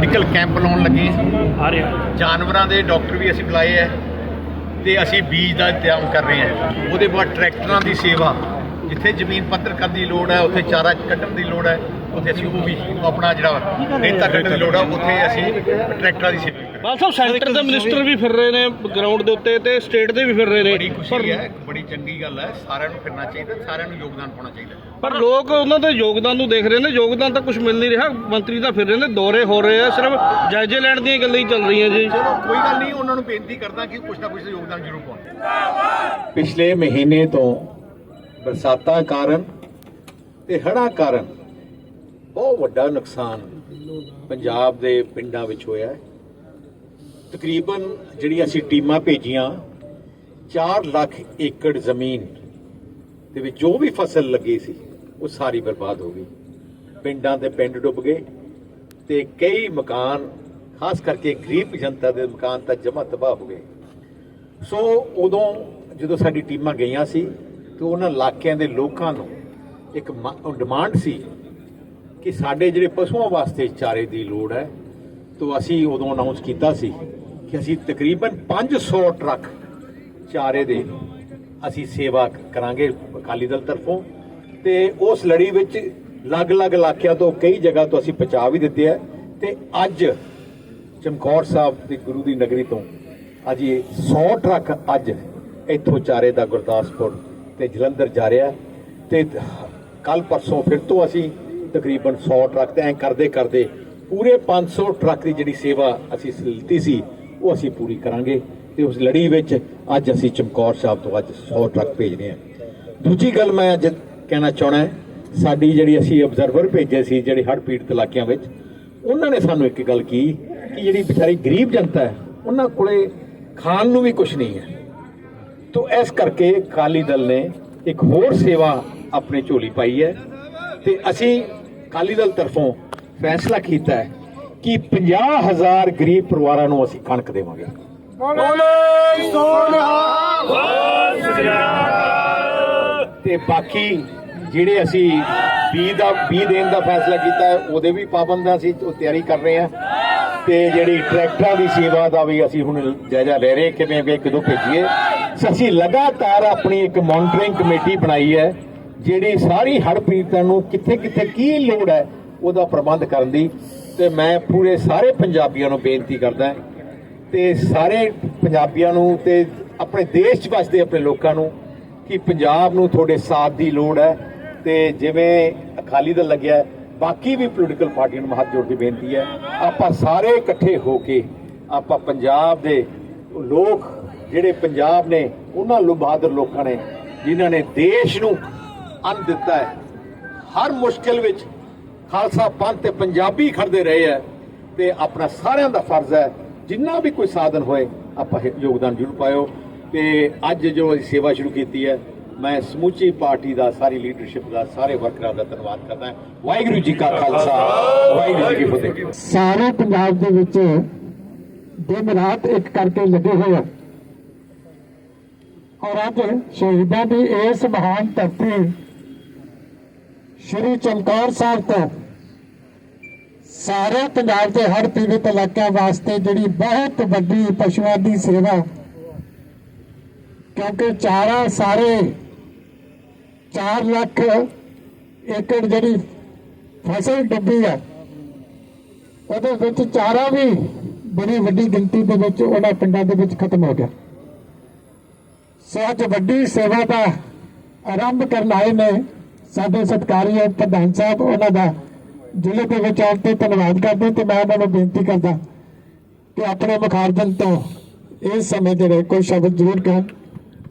Medical camp ਲਾਉਣ ਲੱਗੇ। ਆ ਰਿਹਾ। ਜਾਨਵਰਾਂ ਦੇ ਡਾਕਟਰ ਵੀ ਅਸੀਂ ਬੁਲਾਏ ਹੈ ਤੇ ਅਸੀਂ ਬੀਜ ਦਾ ਇੰਤਜ਼ਾਮ ਕਰ ਰਹੇ ਹਾਂ। ਉਹਦੇ ਬਾਅਦ ਟਰੈਕਟਰਾਂ ਦੀ ਸੇਵਾ ਜਿੱਥੇ ਜ਼ਮੀਨ ਪੱਧਰ ਕਰਨ ਦੀ ਲੋੜ ਹੈ ਉੱਥੇ ਚਾਰਾ ਕੱਢਣ ਦੀ ਲੋੜ ਹੈ ਉੱਥੇ ਅਸੀਂ ਉਹ ਵੀ ਆਪਣਾ ਜਿਹੜਾ ਰੇਤਾ ਕੱਢਣ ਦੀ ਲੋੜ ਹੈ ਉੱਥੇ ਅਸੀਂ ਟਰੈਕਟਰਾਂ ਦੀ ਸੇਵਾ ਬਾਲ ਸਾਹਿਬ ਸੈਂਟਰ ਦੇ ਮਿਨਿਸਟਰ ਵੀ ਫਿਰ ਰਹੇ ਨੇ ਗਰਾਊਂਡ ਦੇ ਉੱਤੇ ਤੇ ਸਟੇਟ ਦੇ ਵੀ ਫਿਰ ਰਹੇ ਨੇ। ਬੜੀ ਪਰ ਖੁਸ਼ੀ ਹੈ ਬੜੀ ਚੰਗੀ ਗੱਲ ਹੈ ਸਾਰਿਆਂ ਨੂੰ ਫਿਰਨਾ ਚਾਹੀਦਾ ਸਾਰਿਆਂ ਨੂੰ ਯੋਗਦਾਨ ਪਾਉਣਾ ਚਾਹੀਦਾ। ਪਰ ਲੋਕ ਉਹਨਾਂ ਦੇ ਯੋਗਦਾਨ ਨੂੰ ਦੇਖ ਰਹੇ ਨੇ ਯੋਗਦਾਨ ਤਾਂ ਕੁਝ ਮਿਲ ਨਹੀਂ ਰਿਹਾ। ਮੰਤਰੀ ਤਾਂ ਫਿਰ ਰਹੇ ਨੇ ਦੌਰੇ ਹੋ ਰਹੇ ਆ ਸਿਰਫ ਜਾਇਜ਼ੇ ਲੈਣ ਦੀਆਂ ਗੱਲਾਂ ਹੀ ਚੱਲ ਰਹੀਆਂ ਜੀ। ਚਲੋ ਕੋਈ ਗੱਲ ਨਹੀਂ ਉਹਨਾਂ ਨੂੰ ਬੇਨਤੀ ਕਰਦਾ ਕਿ ਕੁਛ ਨਾ ਕੁਛ ਯੋਗਦਾਨ ਜ਼ਰੂਰ ਪਾਉਣ। ਪਿਛਲੇ ਮਹੀਨੇ ਤੋਂ ਬਰਸਾਤਾਂ ਕਾਰਨ ਤੇ ਹੜ੍ਹਾਂ ਕਾਰਨ ਬਹੁਤ ਵੱਡਾ ਨੁਕਸਾਨ ਪੰਜਾਬ ਦੇ ਪਿੰਡਾਂ ਵਿੱਚ ਹੋਇਆ ਹੈ। ਤਕਰੀਬਨ ਜਿਹੜੀ ਅਸੀਂ ਟੀਮਾਂ ਭੇਜੀਆਂ 4 ਲੱਖ ਏਕੜ ਜ਼ਮੀਨ ਦੇ ਵਿੱਚ ਜੋ ਵੀ ਫਸਲ ਲੱਗੀ ਸੀ, ਉਹ ਸਾਰੀ ਬਰਬਾਦ ਹੋ ਗਈ। ਪਿੰਡਾਂ ਦੇ ਪਿੰਡ ਡੁੱਬ ਗਏ ਤੇ ਕਈ ਮਕਾਨ, ਖਾਸ ਕਰਕੇ ਗਰੀਬ ਜਨਤਾ ਦੇ ਮਕਾਨ ਤਾਂ ਜਮਾ ਤਬਾਹ ਹੋ ਗਏ। ਸੋ ਉਦੋਂ ਜਦੋਂ ਸਾਡੀ ਟੀਮਾਂ ਗਈਆਂ ਸੀ, ਤੇ ਉਹਨਾਂ ਇਲਾਕਿਆਂ ਦੇ ਲੋਕਾਂ ਨੂੰ ਇੱਕ ਡਿਮਾਂਡ ਸੀ ਕਿ ਸਾਡੇ ਜਿਹੜੇ ਪਸ਼ੂਆਂ ਵਾਸਤੇ ਚਾਰੇ ਦੀ ਲੋੜ ਹੈ ਤੋਂ ਅਸੀਂ ਉਦੋਂ ਅਨਾਉਂਸ ਕੀਤਾ ਸੀ ਕਿ ਅਸੀਂ ਤਕਰੀਬਨ 500 ਟਰੱਕ ਚਾਰੇ ਦੇ ਅਸੀਂ ਸੇਵਾ ਕਰਾਂਗੇ ਅਕਾਲੀ ਦਲ ਤਰਫੋਂ। ਤੇ ਉਸ ਲੜੀ ਵਿੱਚ ਅਲੱਗ-ਅਲੱਗ ਇਲਾਕਿਆਂ ਤੋਂ ਕਈ ਜਗ੍ਹਾ ਤੋਂ ਅਸੀਂ ਪਹੁੰਚਾ ਵੀ ਦਿੱਤੇ ਹੈ ਤੇ ਅੱਜ ਚਮਕੌਰ ਸਾਹਿਬ ਦੀ ਗੁਰੂ ਦੀ ਨਗਰੀ ਤੋਂ ਅੱਜ ਇਹ 100 ਟਰੱਕ ਅੱਜ ਇੱਥੋਂ ਚਾਰੇ ਦਾ ਗੁਰਦਾਸਪੁਰ ਤੇ ਜਲੰਧਰ ਜਾ ਰਿਹਾ ਤੇ ਕੱਲ ਪਰਸੋਂ ਫਿਰ ਤੋਂ ਅਸੀਂ ਤਕਰੀਬਨ 100 ਟਰੱਕ ਤੇ ਐਂ ਕਰਦੇ ਕਰਦੇ ਪੂਰੇ 500 ਟਰੱਕ ਦੀ ਜਿਹੜੀ ਸੇਵਾ ਅਸੀਂ ਲਿੱਤੀ ਸੀ, ਉਹ ਅਸੀਂ ਪੂਰੀ ਕਰਾਂਗੇ ਤੇ ਉਸ ਲੜੀ ਵਿੱਚ ਅੱਜ ਅਸੀਂ ਚਮਕੌਰ ਸਾਹਿਬ ਤੋਂ ਅੱਜ 100 ਟਰੱਕ ਭੇਜ ਰਹੇ ਹਾਂ। ਦੂਜੀ ਗੱਲ ਮੈਂ ਅੱਜ ਕਹਿਣਾ ਚਾਹਣਾ ਸਾਡੀ ਜਿਹੜੀ ਅਸੀਂ ਅਬਜ਼ਰਵਰ ਭੇਜੇ ਸੀ ਜਿਹੜੇ ਹੜ੍ਹ ਪੀੜਤ ਇਲਾਕਿਆਂ ਵਿੱਚ, ਉਹਨਾਂ ਨੇ ਸਾਨੂੰ ਇੱਕ ਗੱਲ ਕੀ ਕਿ ਜਿਹੜੀ ਵਿਚਾਰੀ ਗਰੀਬ ਜਨਤਾ ਹੈ, ਉਹਨਾਂ ਕੋਲੇ ਖਾਣ ਨੂੰ ਵੀ ਕੁਝ ਨਹੀਂ ਹੈ। ਤੋ ਇਸ ਕਰਕੇ ਅਕਾਲੀ ਦਲ ਨੇ ਇੱਕ ਹੋਰ ਸੇਵਾ ਆਪਣੇ ਝੋਲੀ ਪਾਈ ਹੈ ਤੇ ਅਸੀਂ ਅਕਾਲੀ ਦਲ ਤਰਫੋਂ ਫੈਸਲਾ ਕੀਤਾ ਹੈ ਕਿ 50000 ਗਰੀਬ ਪਰਿਵਾਰਾਂ ਨੂੰ ਅਸੀਂ ਕਣਕ ਦੇਵਾਂਗੇ। ਤੇ ਬਾਕੀ ਜਿਹੜੇ ਅਸੀਂ ਬੀ ਦਾ ਬੀ ਦੇਣ ਦਾ ਫੈਸਲਾ ਕੀਤਾ ਹੈ ਉਹਦੇ ਵੀ ਪਾਬੰਦਾਂ ਅਸੀਂ ਉਹ ਤਿਆਰੀ ਕਰ ਰਹੇ ਹਾਂ। ਤੇ ਜਿਹੜੀ ਟਰੈਕਟਰਾਂ ਦੀ ਸੇਵਾ ਦਾ ਵੀ ਅਸੀਂ ਹੁਣ ਜਾਇਜ਼ਾ ਲੈ ਰਹੇ ਕਿਵੇਂ ਕਿ ਕਦੋਂ ਭੇਜੀਏ। ਅਸੀਂ ਲਗਾਤਾਰ ਆਪਣੀ ਇੱਕ ਮੋਨਿਟਰਿੰਗ ਕਮੇਟੀ ਬਣਾਈ ਹੈ ਜਿਹੜੀ ਸਾਰੀ ਹੜ੍ਹ ਪੀੜਤਾਂ ਨੂੰ ਕਿੱਥੇ ਕਿੱਥੇ ਕੀ ਲੋੜ ਹੈ ਉਹਦਾ ਪ੍ਰਬੰਧ ਕਰਨ ਦੀ ਤੇ ਮੈਂ ਪੂਰੇ ਸਾਰੇ ਪੰਜਾਬੀਆਂ ਨੂੰ ਬੇਨਤੀ ਕਰਦਾ ਤੇ ਸਾਰੇ ਪੰਜਾਬੀਆਂ ਨੂੰ ਤੇ ਆਪਣੇ ਦੇਸ਼ 'ਚ ਵੱਸਦੇ ਆਪਣੇ ਲੋਕਾਂ ਨੂੰ ਕਿ ਪੰਜਾਬ ਨੂੰ ਤੁਹਾਡੇ ਸਾਥ ਦੀ ਲੋੜ ਹੈ ਤੇ ਜਿਵੇਂ ਅਕਾਲੀ ਦਲ ਲੱਗਿਆ ਬਾਕੀ ਵੀ ਪੋਲੀਟੀਕਲ ਪਾਰਟੀਆਂ ਨੂੰ ਹੱਥ ਜੋੜ ਕੇ ਬੇਨਤੀ ਹੈ, ਆਪਾਂ ਸਾਰੇ ਇਕੱਠੇ ਹੋ ਕੇ ਆਪਾਂ ਪੰਜਾਬ ਦੇ ਲੋਕ ਜਿਹੜੇ ਪੰਜਾਬ ਨੇ, ਉਹਨਾਂ ਲੋ ਬਹਾਦਰ ਲੋਕਾਂ ਨੇ, ਜਿਨ੍ਹਾਂ ਨੇ ਦੇਸ਼ ਨੂੰ ਅੰਨ ਦਿੱਤਾ ਹੈ, ਹਰ ਮੁਸ਼ਕਿਲ ਵਿੱਚ ਖਾਲਸਾ ਪੰਥ ਤੇ ਪੰਜਾਬੀ ਖੜਦੇ ਰਹੇ ਹੈ ਤੇ ਆਪਣਾ ਸਾਰਿਆਂ ਦਾ ਫਰਜ਼ ਹੈ ਜਿੰਨਾ ਵੀ ਕੋਈ ਸਾਧਨ ਹੋਏ, ਆਪਾਂ ਯੋਗਦਾਨ ਜ਼ਰੂਰ ਪਾਇਓ। ਤੇ ਅੱਜ ਜੋ ਅਸੀਂ ਸੇਵਾ ਸ਼ੁਰੂ ਕੀਤੀ ਹੈ ਮੈਂ ਸਮੁੱਚੀ ਪਾਰਟੀ ਦਾ, ਸਾਰੀ ਲੀਡਰਸ਼ਿਪ ਦਾ, ਸਾਰੇ ਵਰਕਰਾਂ ਦਾ ਧੰਨਵਾਦ ਕਰਦਾ ਵਾਹਿਗੁਰੂ ਜੀ ਕਾ ਖਾਲਸਾ, ਵਾਹਿਗੁਰੂ ਜੀ ਕੀ ਫਤਿਹ। ਸਾਰੇ ਪੰਜਾਬ ਦੇ ਵਿੱਚ ਦਿਨ ਰਾਤ ਇੱਕ ਕਰਕੇ ਲੱਗੇ ਹੋਏ ਆ। ਔਰ ਅੱਜ ਸ਼ਹੀਦਾਂ ਦੀ ਇਸ ਮਹਾਨ ਧਰਤੀ ਸ਼੍ਰੀ ਚਮਕੌਰ ਸਾਹਿਬ ਤੋਂ ਸਾਰੇ ਪੰਜਾਬ ਦੇ ਹਰ ਪੀੜਤ ਇਲਾਕਿਆਂ ਵਾਸਤੇ ਜਿਹੜੀ ਬਹੁਤ ਵੱਡੀ ਪਸ਼ੂਆਂ ਦੀ ਸੇਵਾ। ਕਿਉਂਕਿ ਚਾਰਾ ਸਾਰੇ 4 ਲੱਖ ਏਕੜ ਜਿਹੜੀ ਫਸਲ ਡੁੱਬੀ ਆ, ਉਹਦੇ ਵਿੱਚ ਚਾਰਾ ਵੀ ਬੜੀ ਵੱਡੀ ਗਿਣਤੀ ਦੇ ਵਿੱਚ ਉਹਨਾਂ ਪਿੰਡਾਂ ਦੇ ਵਿੱਚ ਖਤਮ ਹੋ ਗਿਆ। ਸੋ ਅੱਜ ਵੱਡੀ ਸੇਵਾ ਦਾ ਆਰੰਭ ਕਰਨ ਆਏ ਨੇ ਸਾਡੇ ਸਤਿਕਾਰਯੋਗ ਪ੍ਰਧਾਨ ਸਾਹਿਬ, ਉਹਨਾਂ ਦਾ ਜ਼ਿਲ੍ਹੇ ਦੇ ਵਿੱਚ ਆਉਣ ਤੇ ਧੰਨਵਾਦ ਕਰਦੇ ਤੇ ਮੈਂ ਉਹਨਾਂ ਨੂੰ ਬੇਨਤੀ ਕਰਦਾ ਕਿ ਆਪਣੇ ਮੁਖਾਰਬਨ ਤੋਂ ਇਸ ਸਮੇਂ ਦੇ ਕੋਈ ਸ਼ਬਦ ਜ਼ਰੂਰ ਕਹਿਣ।